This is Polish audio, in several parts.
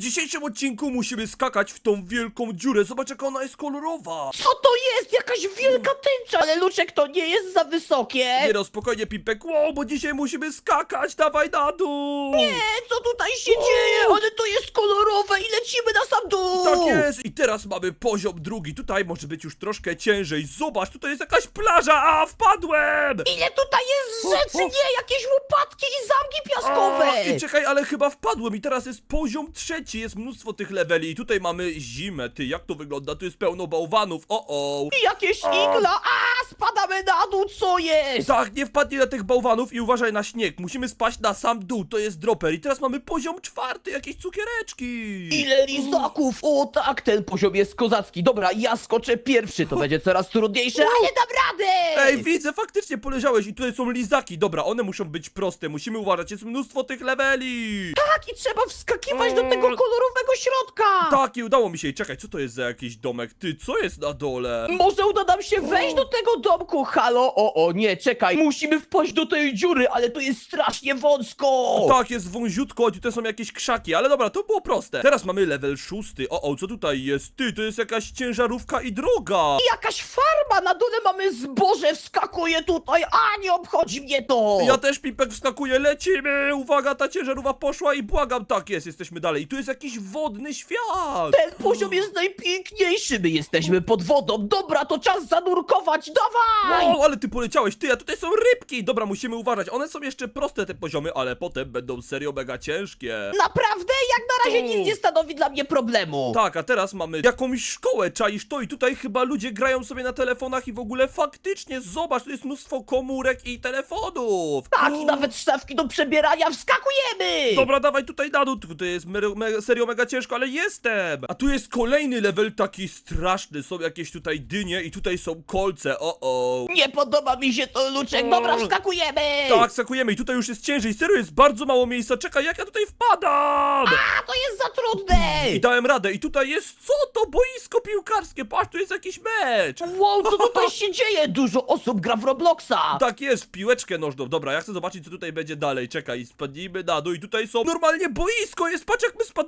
dzisiejszym odcinku musimy skakać w tą wielką dziurę. Zobacz, jaka ona jest kolorowa. Co to jest? Jakaś wielka tęcza, ale Luczek to nie jest za wysokie. Nie no, spokojnie, Pipek. Wow, bo dzisiaj musimy skakać. Dawaj na dół. Nie, co tutaj się dzieje? Ale to jest kolorowe i lecimy na sam dół. Tak jest! I teraz mamy poziom drugi. Tutaj może być już troszkę ciężej. Zobacz, tutaj jest jakaś plaża, a wpadłem! Ile tutaj jest O, rzeczy? o. Nie, jakieś łopatki i zamki piaskowe. A, I czekaj, ale chyba wpadłem i teraz jest poziom trzeci, jest mnóstwo tych leveli i tutaj mamy zimę. Ty, jak to wygląda? Tu jest pełno bałwanów, o o! I jakieś igla. A, spadamy na dół, co jest? Tak, nie wpadnij na tych bałwanów i uważaj na śnieg. Musimy spaść na sam dół, to jest dropper. I teraz mamy poziom czwarty, jakieś cukiereczki. Ile lizaków! O tak, ten poziom jest kozacki. Dobra, ja skoczę pierwszy, to będzie coraz trudniejsze, ale dam radę! Ej, widzę, faktycznie poleciałeś i tutaj są lizaki. Dobra, one muszą być proste, musimy uważać, jest mnóstwo tych leveli. Tak, i trzeba wskakiwać do tego kolorowego środka! Tak, i udało mi się. Czekaj, co to jest za jakiś domek? Ty, co jest na dole? Może uda nam się wejść do tego domku, halo? O, o, nie, czekaj, musimy wpaść do tej dziury, ale to jest strasznie wąsko! Tak, jest wąziutko, a tutaj są jakieś krzaki, ale dobra, to było proste. Teraz mamy level szósty. O, o, co tutaj jest? Ty, to jest jakaś ciężarówka i droga. I jakaś farma, na dole mamy zboże, wskakuje tutaj, a nie obchodzi mnie to! Ja też, Pipek, wskakuję, lecimy! Uwaga, ta ciężarówka poszła i błagam, tak jest, jesteśmy dalej. I tu jest jakiś wodny świat! Ten poziom jest najpiękniejszy, my jesteśmy pod wodą, dobra, to czas zanurkować, dawaj! Wow, ale ty poleciałeś, ty, a tutaj są rybki! Dobra, musimy uważać, one są jeszcze proste te poziomy, ale potem będą serio mega ciężkie. Naprawdę? Jak na razie nic nie stanowi dla mnie problemu. Tak, a teraz mamy jakąś szkołę, czaisz to i tutaj chyba ludzie grają sobie na telefonach i w ogóle faktycznie, zobacz, tu jest mnóstwo komórek i telefonów! Tak, i nawet szafki do przebierania, wskakujemy! Dobra, dawaj tutaj na dół, tutaj jest me me serio mega ciężko, ale jestem! A tu jest kolejny level taki straszny, są jakieś tutaj dynie i tutaj są kolce, o o. Nie podoba mi się to, Luczek, dobra, wskakujemy! Tak, sakujemy i tutaj już jest ciężej, serio jest bardzo mało miejsca, czekaj, jak ja tutaj wpadam! A, to jest za trudne! I dałem radę i tutaj jest, co to, boisko piłkarskie, patrz, tu jest jakiś mecz! Wow, co tutaj się dzieje? Dużo osób gra w Robloxa! Tak jest, w piłeczkę nożną. Dobra, ja chcę zobaczyć, co tutaj będzie dalej. Czekaj, spadnijmy na dół i tutaj są normalnie boisko jest, patrz jak my spadamy!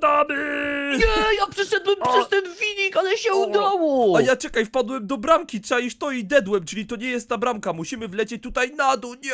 Nie, ja przeszedłem przez ten ale się udało! A ja czekaj, wpadłem do bramki, czaisz to i dedłem, czyli to nie jest ta bramka, musimy wlecieć tutaj na dół, nie!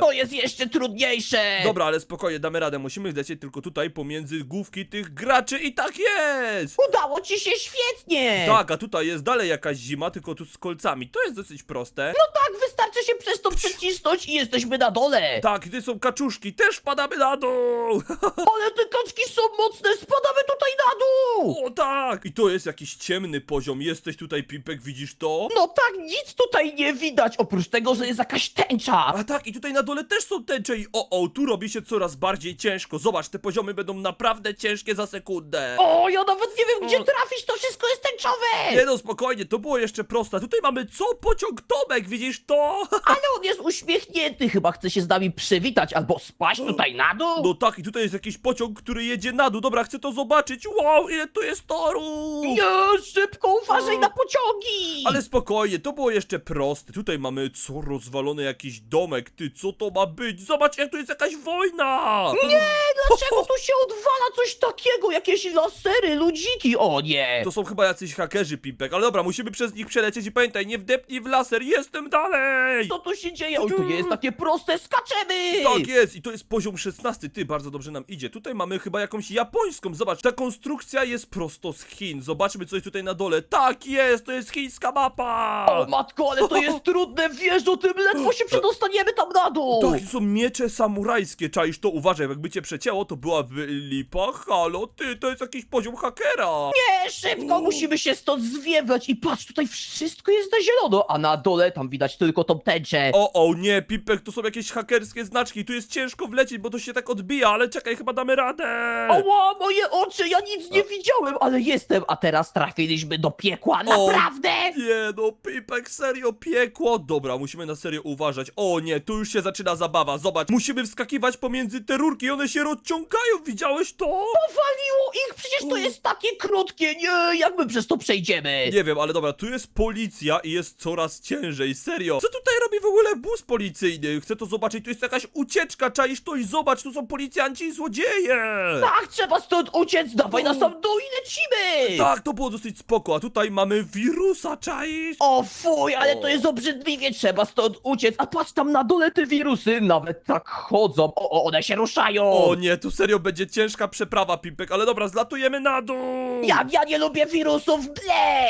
To jest jeszcze trudniejsze! Dobra, ale spokojnie, damy radę, musimy wlecieć tylko tutaj pomiędzy główki tych graczy i tak jest! Udało ci się świetnie! Tak, a tutaj jest dalej jakaś zima, tylko tu z kolcami, to jest dosyć proste. No tak, wystarczy się przez to przecisnąć i jesteśmy na dole! Tak, i tutaj są kaczuszki, też wpadamy na dół! Ale te kaczki są mocne, spadamy tutaj dół! O tak! I to jest jakiś ciemny poziom. Jesteś tutaj, Pipek, widzisz to? No tak, nic tutaj nie widać, oprócz tego, że jest jakaś tęcza! A tak, i tutaj na dole też są tęcze i o, o, tu robi się coraz bardziej ciężko. Zobacz, te poziomy będą naprawdę ciężkie za sekundę. O, ja nawet nie wiem, gdzie trafić, to wszystko jest tęczowe! Nie no, spokojnie, to było jeszcze proste. Tutaj mamy co? Pociąg Tomek, widzisz to? Ale on jest uśmiechnięty, chyba chce się z nami przywitać albo spaść tutaj na dół? No tak, i tutaj jest jakiś pociąg, który jedzie na dół. Dobra, chcę to zobaczyć. Wow, ile tu jest torów! Nie, szybko, uważaj na pociągi! Ale spokojnie, to było jeszcze proste. Tutaj mamy co? Rozwalony jakiś domek. Ty, co to ma być? Zobacz, jak tu jest jakaś wojna! Nie, dlaczego tu się odwala coś takiego? Jakieś lasery, ludziki, o nie! To są chyba jacyś hakerzy, Pipek, ale dobra, musimy przez nich przelecieć i pamiętaj, nie wdepnij w laser, jestem dalej! Co tu się dzieje? Oj, to nie jest takie proste, skaczemy! Tak jest, i to jest poziom 16, ty, bardzo dobrze nam idzie. Tutaj mamy chyba jakąś japońską, zobacz, ta konstrukcja jest prosto z Chin. Zobaczmy, co jest tutaj na dole. Tak jest, to jest chińska mapa! O matko, ale to jest trudne, wiesz o tym, ledwo się przedostaniemy tam na dół! Tak, to są miecze samurajskie, czaisz to? Uważaj, jakby cię przecięło, to byłaby lipa. Halo, ty, to jest jakiś poziom hakera! Nie, szybko, musimy się stąd zwiewać i patrz, tutaj wszystko jest na zielono, a na dole tam widać tylko tą tęczę. O, o, nie, Pipek, to są jakieś hakerskie znaczki, tu jest ciężko wlecieć, bo to się tak odbija, ale czekaj, chyba damy radę! Ała, moje oczy, ja nic nie widziałem, ale jestem, a teraz trafiliśmy do piekła, naprawdę! Nie no, Pipek, serio piekło. Dobra, musimy na serio uważać. O nie, tu już się zaczyna zabawa. Zobacz, musimy wskakiwać pomiędzy te rurki i one się rozciągają. Widziałeś to? Powaliło ich, przecież to jest takie krótkie, nie, jak my przez to przejdziemy? Nie wiem, ale dobra, tu jest policja i jest coraz ciężej, serio. Co tutaj robi w ogóle bus policyjny? Chcę to zobaczyć, tu jest jakaś ucieczka, czaisz to i zobacz, tu są policjanci i złodzieje! Tak, trzeba stąd uciec, dawaj na sam dół i lecimy! Tak, to było dosyć spoko, a tutaj mamy wirusa, czaisz? O fuj, ale to jest obrzydliwie, trzeba stąd uciec, a patrz tam na dole te wirusy, nawet tak chodzą, o, o one się ruszają! O nie, tu serio będzie ciężka przeprawa, Pipek, ale dobra, zlatujemy na dół! Jak ja nie lubię wirusów!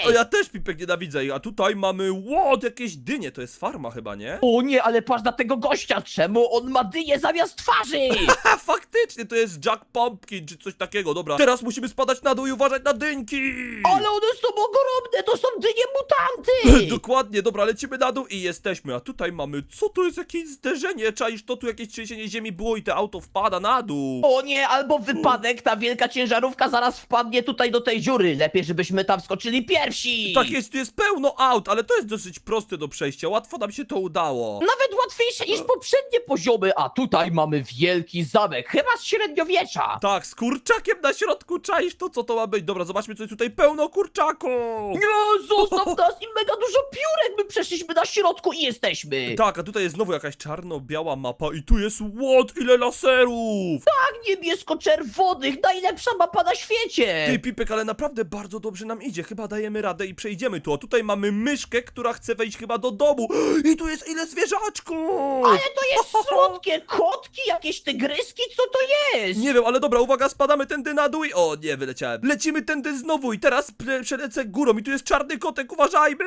O, ja też, Pipek, nienawidzę ich, a tutaj mamy łód, jakieś dynie, to jest farma chyba, nie? O nie, ale patrz na tego gościa, czemu on ma dyję zamiast twarzy? Ha, faktycznie, to jest Jack Pumpkin, czy coś takiego, dobra. Teraz musimy spadać na dół i uważać na dynki! Ale one są ogromne, to są dynie mutanty! Dokładnie, dobra, lecimy na dół i jesteśmy, a tutaj mamy, co to jest jakieś zderzenie, czaisz, to tu jakieś trzęsienie ziemi było i to auto wpada na dół. O nie, albo wypadek, ta wielka ciężarówka zaraz wpadnie tutaj do tej dziury. Lepiej, żebyśmy tam skoczyli pierwsi. Tak jest, tu jest pełno aut, ale to jest dosyć proste do przejścia, łatwo nam się to udało. Nawet łatwiejsze niż poprzednie poziomy, a tutaj mamy wielki zamek, chyba z średniowiecza. Tak, z kurczakiem na środku, czaisz to, co to ma być. Dobra, zobaczmy, co jest tutaj pełno kurczaków. Nie, zostaw nas i mega dużo piórek, my przeszliśmy na środku i jesteśmy. Tak, a tutaj jest znowu jakaś czarno-biała mapa i tu jest łód, ile laserów! Tak niebiesko-czerwonych, najlepsza mapa na świecie. Ty, Pipek, ale naprawdę bardzo dobrze nam idzie. Chyba dajemy radę i przejdziemy tu. A tutaj mamy myszkę, która chce wejść chyba do domu. I tu jest ile zwierzaczków! Ale to jest słodkie, kotki, jakieś tygryski, co to jest? Nie wiem, ale dobra, uwaga, spadamy tędy na dół i... O, nie, wyleciałem. Lecimy tędy znowu i teraz przelecę górą i tu jest czarny kotek, uważajmy!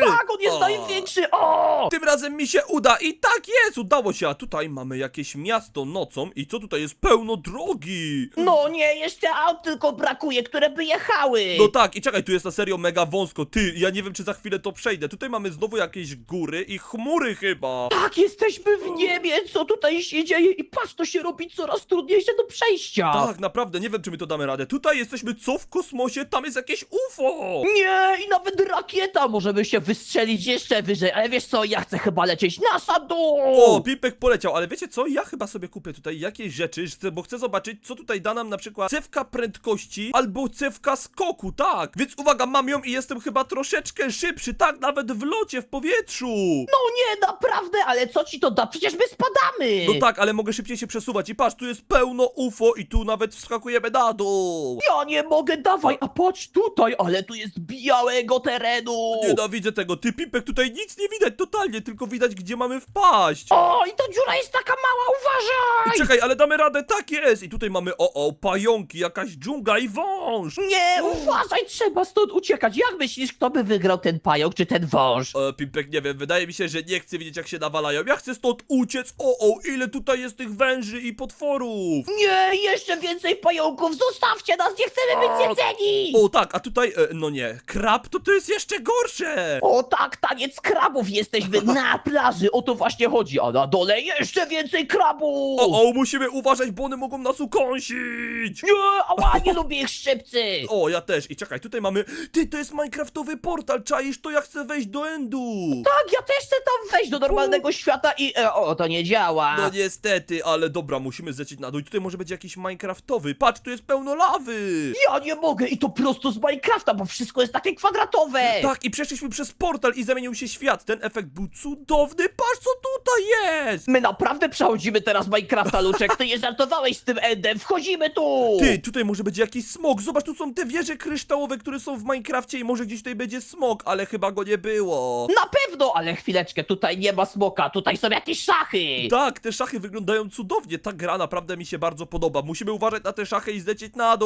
Tak, on jest O. największy, o! Tym razem mi się uda i tak jest, udało się, a tutaj mamy jakieś miasto nocą i co tutaj jest pełno drogi. No nie, jeszcze aut tylko brakuje, które by jechały. No tak, i czekaj, tu jest na serio mega wąsko. Ty, ja nie wiem, czy za chwilę to przejdę. Tutaj mamy znowu jakieś góry i chmury chyba. Tak, jesteśmy w niebie, co tutaj się dzieje i patrz, to się robi coraz trudniejsze do przejścia. Tak, naprawdę, nie wiem, czy my to damy radę. Tutaj jesteśmy co w kosmosie, tam jest jakieś UFO. Nie, i nawet rakieta możemy się wystrzelić jeszcze wyżej, ale wiesz co, ja chcę chyba lecieć na sam dół. O, Pipek poleciał, ale wiecie co? Ja chyba sobie kupię tutaj jakieś rzeczy, bo chcę zobaczyć, co tutaj da nam na przykład cewka prędkości albo cewka skoku, tak. Więc uwaga, mam ją i jestem chyba troszeczkę szybszy, tak, nawet w locie, w powietrzu. No nie, naprawdę, ale co ci to da? Przecież my spadamy. No tak, ale mogę szybciej się przesuwać i patrz, tu jest pełno UFO i tu nawet wskakujemy na dół. Ja nie mogę, dawaj, a patrz tutaj, ale tu jest białego terenu. Nienawidzę tego, ty Pipek, tutaj nic nie widać totalnie, tylko widać gdzie mamy wpaść. O, i ta dziura jest taka mała, uważaj! Czekaj, ale damy radę, tak jest! I tutaj mamy, o, o, pająki, jakaś dżungla i wąż! Nie, uważaj, trzeba stąd uciekać. Jak myślisz, kto by wygrał ten pająk czy ten wąż? E, Pimpek, nie wiem, wydaje mi się, że nie chcę widzieć jak się nawalają. Ja chcę stąd uciec, o, o, ile tutaj jest tych węży i potworów! Nie, jeszcze więcej pająków, zostawcie nas, nie chcemy być zjedzeni! O, tak, a tutaj, e, no nie, krab to to jest jeszcze gorsze! O tak, taniec krabów, jesteśmy na plaży, o to właśnie chodzi, a na dole jeszcze więcej krabów! O, o, musimy uważać, bo one mogą nas ukąsić! Nie, ała, nie lubię ich szczypcy! O, ja też. I czekaj, tutaj mamy... Ty, to jest minecraftowy portal, czaisz? To ja chcę wejść do endu! Tak, ja też chcę tam wejść do normalnego świata i... E, o, to nie działa. No niestety, ale dobra, musimy zlecieć na dół. I tutaj może być jakiś minecraftowy. Patrz, tu jest pełno lawy! Ja nie mogę i to prosto z Minecrafta, bo wszystko jest takie kwadratowe! Tak, i przeszliśmy przez portal i zamienił się świat. Ten efekt był cudowny. Patrz, co tutaj jest! My naprawdę przechodzimy teraz Minecrafta, Luczek, ty nie żartowałeś z tym endem, wchodzimy tu! Ty, tutaj może będzie jakiś smok. Zobacz, tu są te wieże kryształowe, które są w Minecrafcie i może gdzieś tutaj będzie smok, ale chyba go nie było. Na pewno, ale chwileczkę, tutaj nie ma smoka, tutaj są jakieś szachy! Tak, te szachy wyglądają cudownie. Ta gra naprawdę mi się bardzo podoba. Musimy uważać na te szachy i zlecieć na dół.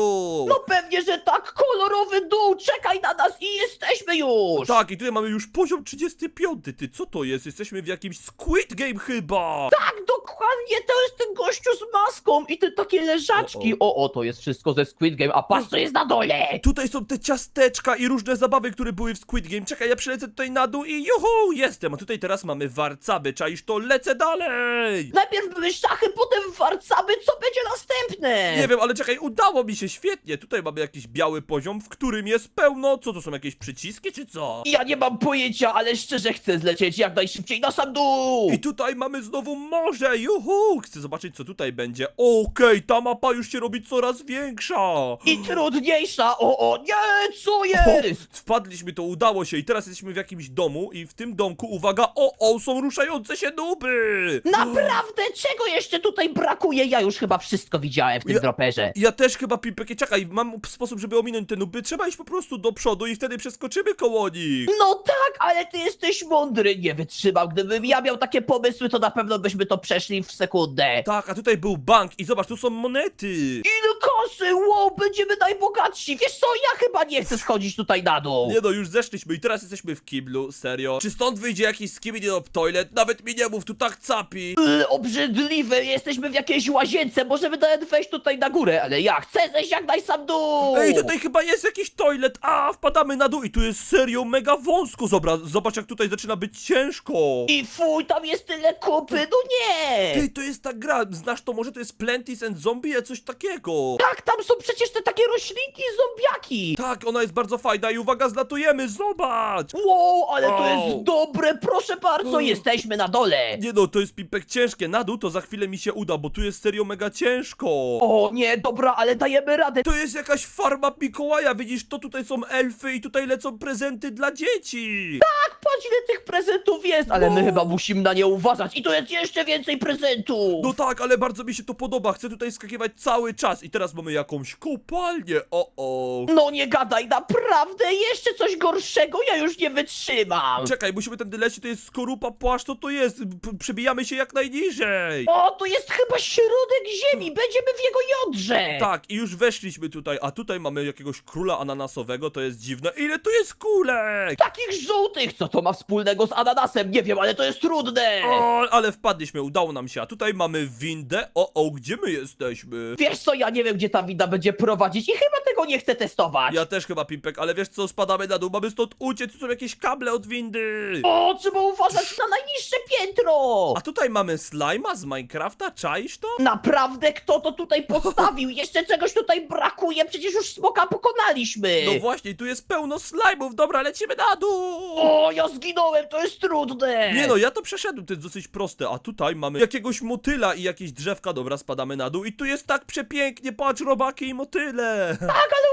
No pewnie, że tak, kolorowy dół, czekaj na nas i jesteśmy już! Tak, i tutaj mamy już poziom 35. Ty, co to jest? Jesteśmy w jakimś Squid Game chyba! Tak, dokładnie, to jest ten gościu z maską i te takie leżaczki. O, o, to jest wszystko ze Squid Game, a patrz co jest na dole! Tutaj są te ciasteczka i różne zabawy, które były w Squid Game. Czekaj, ja przylecę tutaj na dół i juhu, jestem. A tutaj teraz mamy warcaby, czaisz to? Lecę dalej! Najpierw były szachy, potem warcaby, co będzie następne? Nie wiem, ale czekaj, udało mi się świetnie. Tutaj mamy jakiś biały poziom, w którym jest pełno. Co to są jakieś przyciski, czy co? Ja nie mam pojęcia, ale szczerze chcę zlecieć jak najszybciej na sam dół! I tutaj mamy znowu morze, juhu! Chcę zobaczyć, co tutaj będzie. Okej, ta mapa już się robi coraz większa. I trudniejsza! O, o, nie, co jest? Wpadliśmy, to udało się i teraz jesteśmy w jakimś domu i w tym domku, uwaga, o, o, są ruszające się duby! Naprawdę, czego jeszcze tutaj brakuje? Ja już chyba wszystko widziałem w tym Ja- droperze. Ja też chyba, Pipek, czekaj, mam sposób, żeby ominąć te nuby, trzeba iść po prostu do przodu i wtedy przeskoczymy koło nich. No tak, ale ty jesteś mądry, nie wytrzymał. Gdybym ja miał takie pomysły, to na pewno byśmy to przeszli w sekundę. Tak, a tutaj był bank i zobacz, tu są monety. Ile kasy, wow, będziemy najbogatsi. Wiesz co, ja chyba nie chcę schodzić tutaj na dół. Nie no, już zeszliśmy i teraz jesteśmy w kiblu, serio. Czy stąd wyjdzie jakiś skibidi up toilet? Nawet mi nie mów, tu tak capi. Yy, obrzydliwe, jesteśmy w jakiejś łazience, możemy nawet wejść tutaj na górę, ale ja chcę zejść jak najsam dół! Ej, tutaj chyba jest jakiś toilet, a wpadamy na dół i tu jest serio mega wąsko, zobacz, zobacz jak tutaj zaczyna być ciężko. I fuj, tam jest tyle kupy, no nie! Ty, to jest ta gra, znasz to, może to jest Planties and Zombie, a coś takiego. Tak, tam są przecież te takie roślinki zombiaki! Tak, ona jest bardzo fajna i uwaga, zlatujemy, zobacz! Wow, ale to Wow. jest dobre, proszę bardzo, Mm. jesteśmy na dole! Nie no, to jest pipek ciężkie, na dół to za chwilę mi się uda, bo tu jest serio mega ciężko. O nie, dobra, ale dajemy radę. To jest jakaś farma Mikołaja, widzisz, to tutaj są elfy i tutaj lecą prezenty dla dzieci. Tak, patrz ile tych prezentów jest, ale my Wow. chyba musimy na nie uważać i tu jest jeszcze więcej prezentów! No tak, ale bardzo mi się to podoba, chcę tutaj skakiwać cały czas i teraz mamy jakąś kopalnię, o o. No nie gadaj, naprawdę, jeszcze coś gorszego, ja już nie wytrzymam! Czekaj, musimy tędy lecieć, to jest skorupa, płaszcz, to to jest, P przebijamy się jak najniżej. O, to jest chyba środek ziemi, będziemy w jego jądrze! Tak, i już weszliśmy tutaj, a tutaj mamy jakiegoś króla ananasowego, to jest dziwne. Ile tu jest kulek? Takich żółtych, co to ma wspólnego z ananasem, nie wiem, ale to jest trudne! O, ale wpadliśmy, udało nam się, a tutaj mamy windę. O, o, gdzie my jesteśmy? Wiesz co, ja nie wiem, gdzie ta winda będzie prowadzić i chyba tego nie chcę testować. Ja też chyba, Pimpek, ale wiesz co, spadamy na dół, mamy stąd uciec, tu są jakieś kable od windy. O, trzeba uważać na najniższe piętro! A tutaj mamy slajma z Minecrafta, czaisz to? Naprawdę, kto to tutaj postawił? Jeszcze czegoś tutaj brakuje, przecież już smoka pokonaliśmy! No właśnie, tu jest pełno slajmów, dobra, lecimy na dół! O, ja zginąłem, to jest trudne! Nie no, ja to przeszedłem, to jest dosyć proste, a tutaj mamy jakiegoś motyla i jakieś drzewka, dobra, spadamy na dół i tu jest tak przepięknie, patrz, robaki i motyle! Tak, ale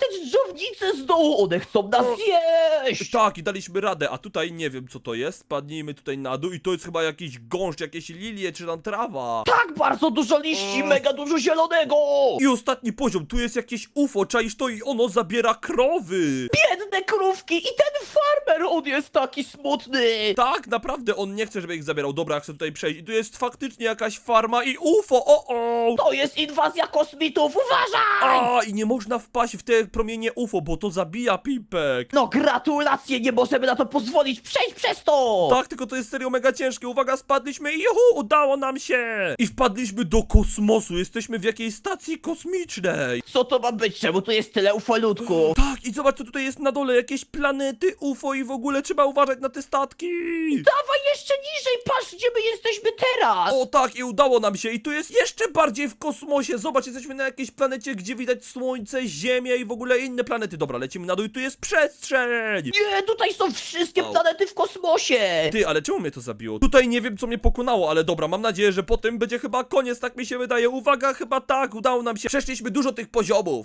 te dżownice z dołu, one chcą nas zjeść! Tak, i daliśmy radę, a tutaj nie wiem co to jest, spadnijmy tutaj na dół i to jest chyba jakiś gąszcz, jakieś lilie czy tam trawa. Tak, bardzo dużo liści, mega dużo zielonego! I ostatni poziom, tu jest jakieś UFO, czaisz to i ono zabiera krowy! Biedne krówki i ten farmer, on jest taki smutny! Tak, naprawdę, on nie chce, żeby ich zabierał. Dobra, chcę tutaj przejść. I tu jest faktycznie jakaś farma i UFO, o o! To jest inwazja kosmitów, uważaj! A, i nie można wpaść w te promienie UFO, bo to zabija Pipek. No gratulacje, nie możemy na to pozwolić, przejdź przez to! Tak, tylko to jest serio mega ciężkie. Uwaga, spadliśmy i juhu, udało nam się! I wpadliśmy do kosmosu. Jesteśmy w jakiejś stacji kosmicznej. Co to ma być? Czemu tu jest tyle ufolutków? Tak, i zobacz, co tutaj jest na dole. Jakieś planety, UFO i w ogóle trzeba uważać na te statki. Dawaj jeszcze niżej, patrz gdzie my jesteśmy teraz! O tak, i udało nam się. I tu jest jeszcze bardziej w kosmosie. Zobacz, jesteśmy na jakiejś planecie, gdzie widać Słońce, Ziemię i w ogóle inne planety. Dobra, lecimy na dół i tu jest przestrzeń. Nie, tutaj są wszystkie Au. planety w kosmosie! Ty, ale czemu mnie to zabiło? Tutaj nie wiem, co mnie pokonało, ale dobra, mam nadzieję, że po tym będzie chyba koniec, tak mi się wydaje. Uwaga, chyba tak, udało nam się. Przeszliśmy dużo tych poziomów.